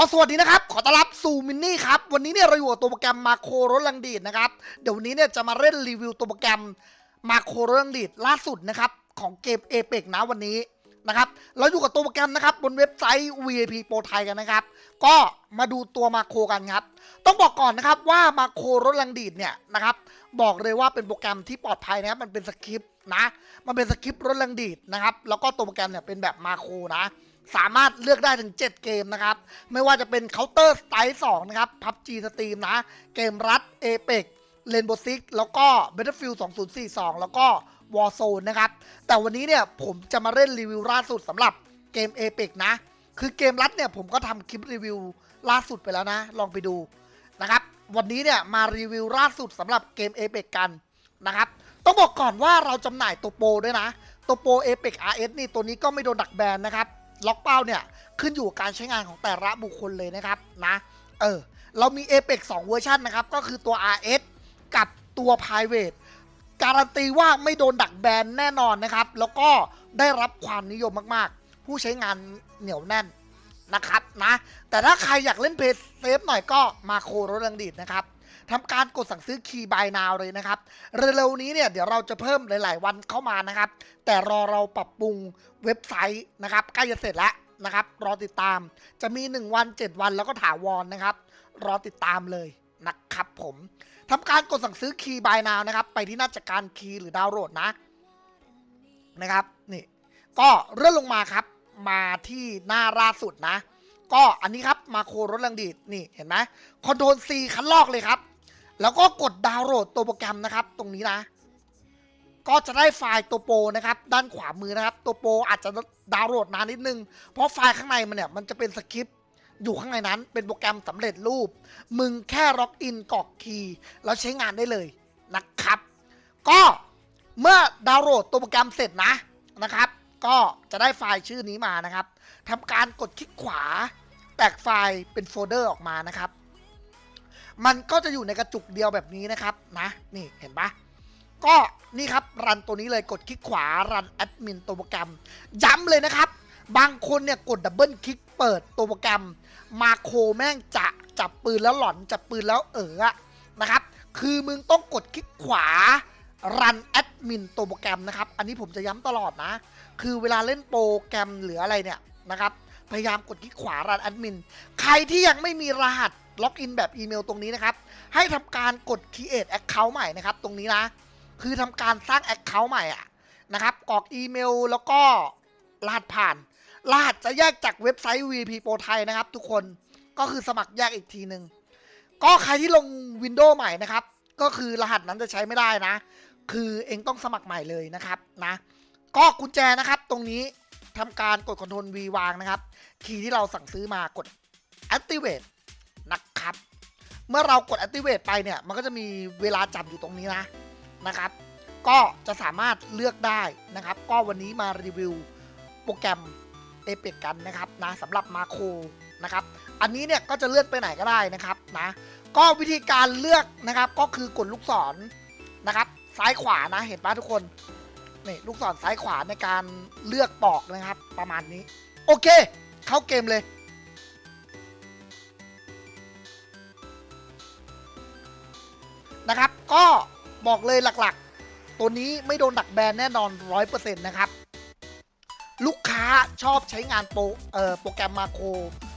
ก็สวัสดีนะครับ ขอต้อนรับสู่มินนี่ครับ วันนี้เนี่ยเราอยู่กับตัวโปรแกรมมาโครรถลังดีดนะครับ เดี๋ยววันนี้เนี่ยจะมาเล่นรีวิวตัวโปรแกรมมาโครรถลังดีดล่าสุดนะครับ ของเกม a p e x นะวันนี้นะครับ เราอยู่กับตัวโปรแกรมนะครับ บนเว็บไซต์ VIP Pro ไทยกันนะครับ ก็มาดูตัวมาโครกันครับ ต้องบอกก่อนนะครับว่ามาโครรถลังดีดเนี่ยนะครับ บอกเลยว่าเป็นโปรแกรมที่ปลอดภัยนะครับมันเป็นสคริปต์นะ มันเป็นสคริปต์รถลังดีดนะครับ แล้วก็ตัวโปรแกรมเนี่ยเป็นแบบมาโครนะ สามารถเลือกได้ถึง 7 เกมนะครับ ไม่ว่าจะเป็น Counter Strike 2 นะครับ PUBG Steam นะ เกมรัด Apex Rainbow Six แล้วก็ Battlefield 2042 แล้วก็ Warzone นะครับ แต่วันนี้เนี่ยผมจะมาเล่นรีวิวล่าสุดสำหรับเกม Apex นะ คือเกมรัดเนี่ยผมก็ทำคลิปรีวิวล่าสุดไปแล้วนะ ลองไปดูนะครับ วันนี้เนี่ยมารีวิวล่าสุดสำหรับเกม Apex กันนะครับ ต้องบอกก่อนว่าเราจำหน่ายตัวโปรด้วยนะ ตัวโปร Apex RS นี่ตัวนี้ก็ไม่โดนดักแบนนะครับ ล็อกเป้าเนี่ยขึ้นอยู่กับการใช้งานของแต่ละบุคคลเลยนะครับนะเออเรามี Apex 2เวอร์ชันนะครับ ก็คือตัว RS กับตัว Private การันตีว่าไม่โดนดักแบนแน่นอนนะครับ แล้วก็ได้รับความนิยมมากๆ ผู้ใช้งานเหนียวแน่นนะครับนะ แต่ถ้าใครอยากเล่นเพจเซฟหน่อยก็มาโครถดังดีดนะครับ ทำการกดสั่งซื้อคีย์บายนาวเลยนะครับ เร็วๆนี้เนี่ยเดี๋ยวเราจะเพิ่มหลาย ๆ วันเข้ามานะครับ แต่รอเราปรับปรุงเว็บไซต์นะครับใกล้จะเสร็จแล้วนะครับ รอติดตามจะมี 1 วัน 7 วันแล้วก็ถาวรนะครับ รอติดตามเลยนะครับผมทำการกดสั่งซื้อคีย์บายนาวนะครับ ไปที่หน้าจัดการคีย์หรือดาวน์โหลดนะนะครับนี่ก็เลื่อนลงมาครับมาที่หน้าล่าสุดนะ ก็อันนี้ครับมาโครรถแรงดีดนี่เห็นไหมคอนโทรล C คันลอกเลยครับ แล้วก็กดดาวน์โหลดตัวโปรแกรมนะครับ ตรงนี้นะ ก็จะได้ไฟล์ตัวโปรนะครับ ด้านขวามือนะครับ ตัวโปรอาจจะดาวน์โหลดนานนิดนึง เพราะไฟล์ข้างในมันเนี่ยมันจะเป็นสคริปต์อยู่ข้างในนั้นเป็นโปรแกรมสำเร็จรูป มึงแค่ล็อกอินกรอกคีย์แล้วใช้งานได้เลยนะครับ ก็เมื่อดาวน์โหลดตัวโปรแกรมเสร็จนะนะครับ ก็จะได้ไฟล์ชื่อนี้มานะครับทำการกดคลิกขวา แตกไฟล์เป็นโฟลเดอร์ออกมานะครับ มันก็จะอยู่ในกระจุกเดียวแบบนี้นะครับนะนี่เห็นปะก็นี่ครับรันตัวนี้เลยกดคลิกขวารันแอดมินตัวโปรแกรม ย้ำเลยนะครับ บางคนเนี่ยกดดับเบิลคลิกเปิดตัวโปรแกรม มาโคแม่งจะจับปืนแล้วหลอนจับปืนแล้วเอออะนะครับ คือมึงต้องกดคลิกขวารันแอดมินตัวโปรแกรมนะครับ อันนี้ผมจะย้ำตลอดนะ คือเวลาเล่นโปรแกรมหรืออะไรเนี่ยนะครับ พยายามกดคลิกขวารันแอดมิน ใครที่ยังไม่มีรหัส ล็อกอินแบบอีเมลตรงนี้นะครับ ให้ทำการกด create account ใหม่นะครับ ตรงนี้นะ คือทำการสร้าง account ใหม่อะนะครับกรอกอีเมลแล้วก็รหัสผ่าน รหัสจะแยกจากเว็บไซต์ VP Pro ไทยนะครับ ทุกคนก็คือสมัครแยกอีกทีหนึ่งก็ใครที่ลง Windows ใหม่นะครับ ก็คือรหัสนั้นจะใช้ไม่ได้นะ คือเองต้องสมัครใหม่เลยนะครับนะก็กุญแจนะครับตรงนี้ทำการกด Ctrl V วางนะครับ คีย์ที่เราสั่งซื้อมากด activate เมื่อเรากด activate ไปเนี่ย มันก็จะมีเวลาจับอยู่ตรงนี้นะนะครับ ก็จะสามารถเลือกได้นะครับ ก็วันนี้มารีวิวโปรแกรม a p e x กันนะครับนะสำหรับมาโครนะครับ อันนี้เนี่ยก็จะเลื่อนไปไหนก็ได้นะครับนะ ก็วิธีการเลือกนะครับก็คือกดลูกศรนะครับ ซ้ายขวานะเห็นปะทุกคนนี่ลูกศรซ้ายขวาในการเลือกปอกนะครับ ประมาณนี้ โอเค เข้าเกมเลย นะครับ ก็บอกเลยหลักๆ ตัวนี้ไม่โดนดักแบนแน่นอน 100%นะครับ ลูกค้าชอบใช้งานโปรเออโปรแกรมมาโคร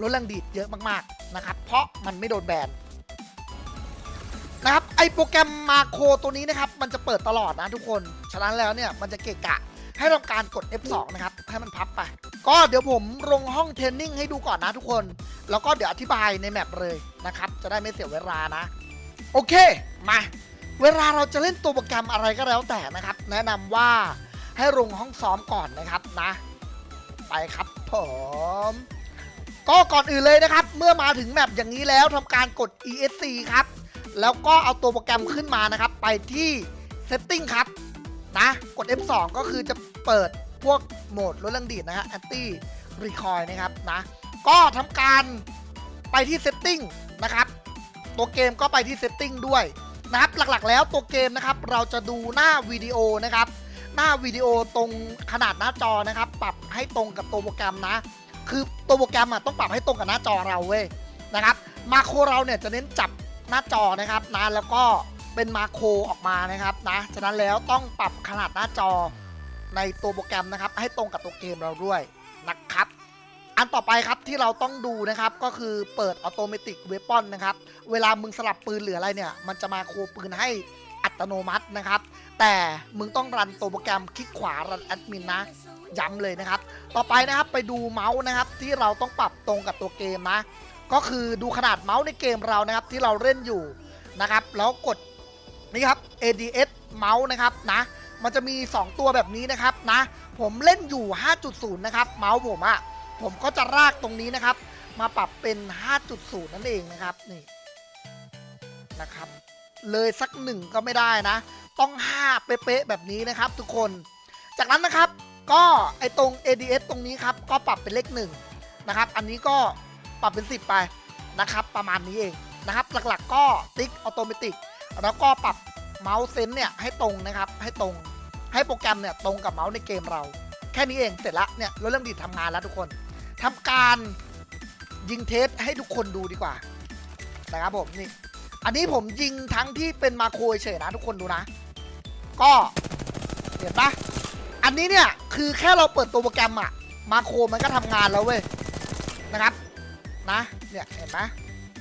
ลดแรงดีดเยอะมากๆนะครับ เพราะมันไม่โดนแบนนะครับไอโปรแกรมมาโครตัวนี้นะครับ มันจะเปิดตลอดนะทุกคน ฉะนั้นแล้วเนี่ยมันจะเกะกะให้ทำการกด F2 นะครับ ให้มันพับไป ก็เดี๋ยวผมลงห้องเทรนนิ่งให้ดูก่อนนะทุกคน แล้วก็เดี๋ยวอธิบายในแมปเลยนะครับ จะได้ไม่เสียเวลานะ โอเค มา เวลาเราจะเล่นตัวโปรแกรมอะไรก็แล้วแต่นะครับ แนะนำว่าให้ลงห้องซ้อมก่อนนะครับนะ ไปครับผม ก็ก่อนอื่นเลยนะครับ เมื่อมาถึงแมปอย่างนี้แล้วทำการกด ESC ครับ แล้วก็เอาตัวโปรแกรมขึ้นมานะครับ ไปที่ Setting ครับ นะ กด F2 ก็คือจะเปิดพวกโหมดลดแรงดีดนะฮะ Anti Recoil นะครับนะ ก็ทำการไปที่ Setting นะครับ ตัวเกมก็ไปที่ Setting ด้วยนะครับหลักๆ แล้วตัวเกมนะครับเราจะดูหน้าวิดีโอนะครับ หน้าวิดีโอตรงขนาดหน้าจอนะครับ ปรับให้ตรงกับตัวโปรแกรมนะ คือตัวโปรแกรมอะต้องปรับให้ตรงกับหน้าจอเราเว้ยนะครับ มาโครเราเนี่ยจะเน้นจับหน้าจอนะครับนะแล้วก็เป็นมาโครออกมานะครับนะฉะนั้นแล้วต้องปรับขนาดหน้าจอในตัวโปรแกรมนะครับ ให้ตรงกับตัวเกมเราด้วยนะครับ อันต่อไปครับที่เราต้องดูนะครับก็คือเปิดออโตเมติกเวปอนนะครับ เวลามึงสลับปืนหรืออะไรเนี่ย มันจะมาโคปืนให้อัตโนมัตินะครับ แต่มึงต้องรันตัวโปรแกรมคลิกขวารันแอดมินนะย้ำเลยนะครับ ต่อไปนะครับไปดูเมาส์นะครับที่เราต้องปรับตรงกับตัวเกมนะ ก็คือดูขนาดเมาส์ในเกมเรานะครับที่เราเล่นอยู่นะครับ แล้วกดนี่ครับ ADS เมาส์นะครับนะ มันจะมี 2 ตัวแบบนี้นะครับนะ ผมเล่นอยู่ 5.0 นะครับ เมาส์ผมอะ ผมก็จะรากตรงนี้นะครับ มาปรับเป็น 5.0 นั่นเองนะครับนี่นะครับ เลยสักหนึ่งก็ไม่ได้นะ ต้อง 5 เป๊ะๆแบบนี้นะครับ ทุกคน จากนั้นนะครับก็ไอตรง ADS ตรงนี้ครับ ก็ปรับเป็นเลขหนึ่งนะครับ อันนี้ก็ปรับเป็น 10 ไปนะครับ ประมาณนี้เองนะครับ หลักๆก็ติ๊กออโตเมติแล้วก็ปรับเมาส์เซนส์เนี่ยให้ตรงนะครับ ให้ตรงให้โปรแกรมเนี่ยตรงกับเมาส์ในเกมเรา แค่นี้เองเสร็จละเนี่ยเรื่องดีทำงานแล้วทุกคน ทำการยิงเทสให้ทุกคนดูดีกว่า นะครับผมนี่ อันนี้ผมยิงทั้งที่เป็นมาโครเฉยนะทุกคนดูนะ ก็เห็นปะอันนี้เนี่ยคือแค่เราเปิดตัวโปรแกรมอะมาโครมันก็ทำงานแล้วเว้ยนะครับนะเนี่ยเห็นไหม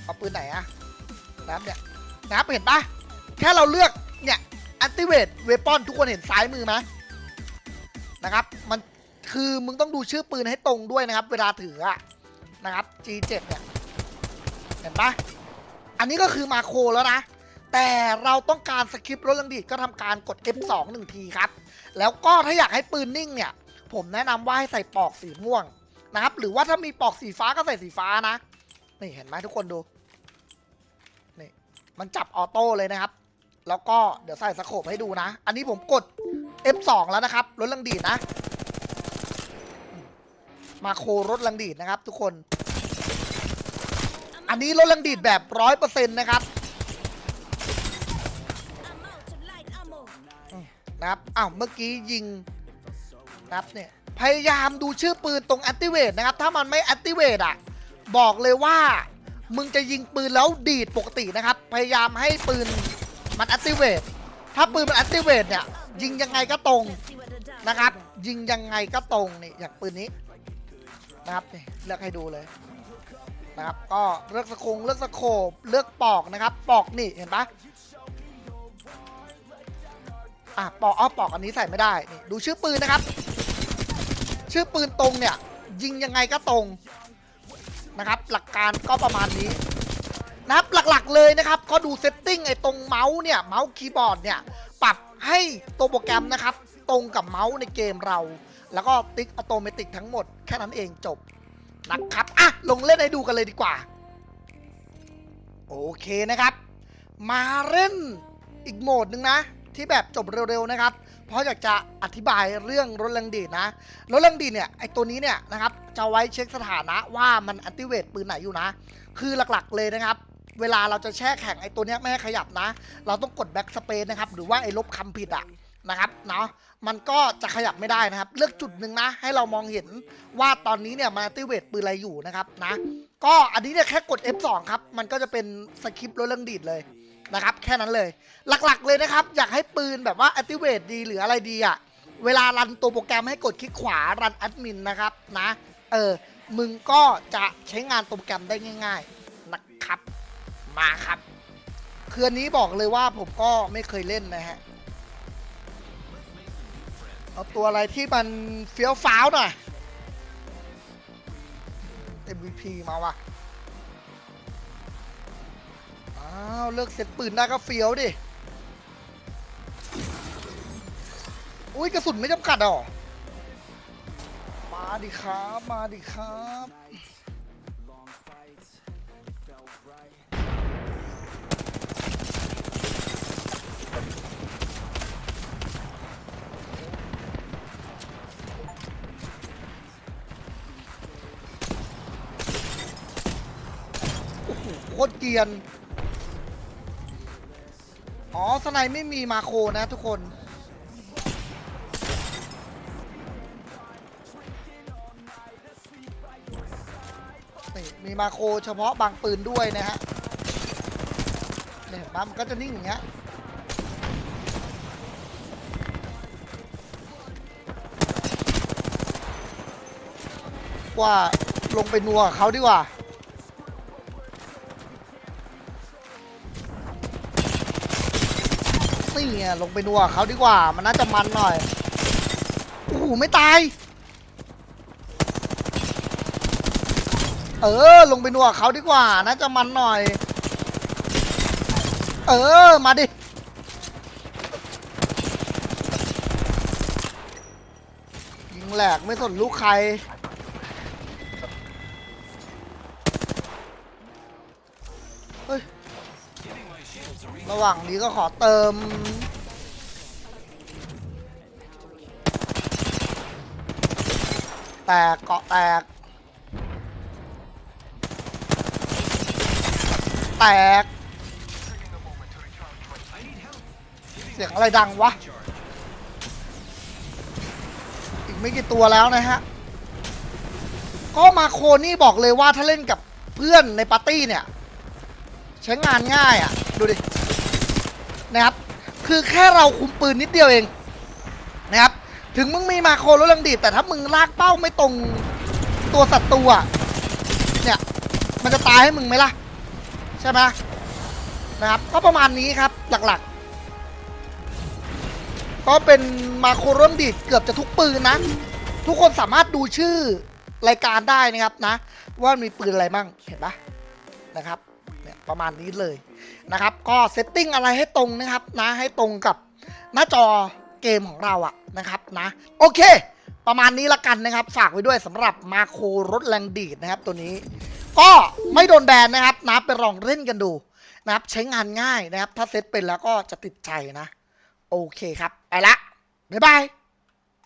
เอาปืนไหนอะนะครับเนี่ยนะครับเห็นปะแค่เราเลือกเนี่ย activate weapon ทุกคนเห็นซ้ายมือไหมนะครับ มัน คือมึงต้องดูชื่อปืนให้ตรงด้วยนะครับ เวลาถืออะนะครับ G7 เนี่ยเห็นปะอันนี้ก็คือมาโครแล้วนะ แต่เราต้องการสคริปต์รถลังดีดก็ทำการกด F2 หนึ่งทีครับ แล้วก็ถ้าอยากให้ปืนนิ่งเนี่ย ผมแนะนำว่าให้ใส่ปอกสีม่วงนะครับ หรือว่าถ้ามีปอกสีฟ้าก็ใส่สีฟ้านะ นี่เห็นไหมทุกคนดู นี่มันจับออโต้เลยนะครับ แล้วก็เดี๋ยวใส่สโคปให้ดูนะ อันนี้ผมกด F2 แล้วนะครับรถลังดีดนะ มาโครถลังดีดนะครับ ทุกคน อันนี้รถลังดีดแบบร้อยเปอร์เซ็นต์นะครับนะครับอ้าวเมื่อกี้ยิงนะครับเนี่ยพยายามดูชื่อปืนตรง activate นะครับ ถ้ามันไม่ activate อะ บอกเลยว่า มึงจะยิงปืนแล้วดีดปกตินะครับ พยายามให้ปืนมัน activate ถ้าปืนมัน activate เนี่ย ยิงยังไงก็ตรงนะครับ ยิงยังไงก็ตรงนี่อย่างปืนนี้ นะครับนี่เลือกให้ดูเลยนะครับ ก็เลือกสคงเลือกสโคบเลือกปอกนะครับ ปอกนี่เห็นปะอะปอกอ้อปอกอันนี้ใส่ไม่ได้นี่ดูชื่อปืนนะครับ ชื่อปืนตรงเนี่ย ยิงยังไงก็ตรงนะครับ หลักการก็ประมาณนี้นะครับหลักๆเลยนะครับ ก็ดูเซตติ้งไอ้ตรงเมาส์เนี่ยเมาส์คีย์บอร์ดเนี่ย ปรับให้ตัวโปรแกรมนะครับ ตรงกับเมาส์ในเกมเรา แล้วก็ติ๊กออโตเมติทั้งหมดแค่นั้นเองจบนะครับอะลงเล่นให้ดูกันเลยดีกว่า โอเคนะครับ มาเล่นอีกโหมดหนึ่งนะ ที่แบบจบเร็วๆนะครับ เพราะอยากจะอธิบายเรื่องรถแรงดีดนะรถแรงดีดเนี่ยไอตัวนี้เนี่ยนะครับจะไว้เช็คสถานะว่ามันอัติเวตปืนไหนอยู่นะ คือหลักๆเลยนะครับเวลาเราจะแช่แข็งไอตัวเนี้ยไม่ให้ขยับนะ เราต้องกดแบ็กสเปซนะครับ หรือว่าไอลบคำผิดอะ นะครับเนาะมันก็จะขยับไม่ได้นะครับ เลือกจุดหนึ่งนะ ให้เรามองเห็นว่าตอนนี้เนี่ยมันอัติเวตปืนอะไรอยู่นะครับนะก็อันนี้เนี่ยแค่กด F2 ครับมันก็จะเป็นสคริปต์รถเรื่องดีดเลยนะครับ แค่นั้นเลย หลักๆเลยนะครับ อยากให้ปืนแบบว่า activate ดีหรืออะไรดีอะเวลารันตัวโปรแกรมให้กดคลิกขวารันแอดมินนะครับนะเออมึงก็จะใช้งานตัวโปรแกรมได้ง่าย ๆนะครับ มาครับ คืออันนี้บอกเลยว่าผมก็ไม่เคยเล่นนะฮะ เอาตัวอะไรที่มันเฟี้ยวฟ้าวหน่อย MVP มาว่ะ อ้าว เลือกเสร็จปืนได้ก็เฟี้ยวดิ อุ้ยกระสุนไม่จำกัดหรอ มาดิครับ มาดิครับ คตรเกรียน อ๋อสไนไม่มีมาโคนะทุกคนอมีมาโคเฉพาะบางปืนด้วยนะฮะเนี่ยเห็นปะมันก็จะนิ่งอย่างเงี้ย ว่าลงไปนัวกับเขาดีกว่า นี่ไงลงไปนัวเขาดีกว่า มันน่าจะมันหน่อยโอ้โหไม่ตาย เออ ลงไปนัวเขาดีกว่า น่าจะมันหน่อย เออ มาดิยิงแหลกไม่สนลูกใครเฮ้ยระหว่างนี้ก็ขอเติม แตกเกาะแตก แตก เสียงอะไรดังวะ อีกไม่กี่ตัวแล้วนะฮะ ก็มาโคนี่บอกเลยว่าถ้าเล่นกับเพื่อนในปาร์ตี้เนี่ย ใช้งานง่ายอะ่ะ ดูดิ นะครับ คือแค่เราคุมปืนนิดเดียวเอง ถึงมึงมีมาโครรถลังดีดแต่ถ้ามึงลากเป้าไม่ตรงตัวศัตรูอะเนี่ยมันจะตายให้มึงไหมล่ะ ใช่ไหมนะครับ ก็ประมาณนี้ครับหลักๆ ก็เป็นมาโครรถลังดีดเกือบจะทุกปืนนะ ทุกคนสามารถดูชื่อรายการได้นะครับนะ ว่ามีปืนอะไรมั่งเห็นปะนะครับเนี่ยประมาณนี้เลยนะครับ ก็เซตติ้งอะไรให้ตรงนะครับนะให้ตรงกับหน้าจอ เกมของเราอะนะครับนะ โอเค ประมาณนี้ละกันนะครับ ฝากไว้ด้วยสำหรับมาโครรถแรงดีดนะครับตัวนี้ ก็ไม่โดนแบนนะครับนะไปลองเล่นกันดูนะครับ ใช้งานง่ายนะครับ ถ้าเซตเป็นแล้วก็จะติดใจนะ โอเคครับ ไปละบ๊ายบาย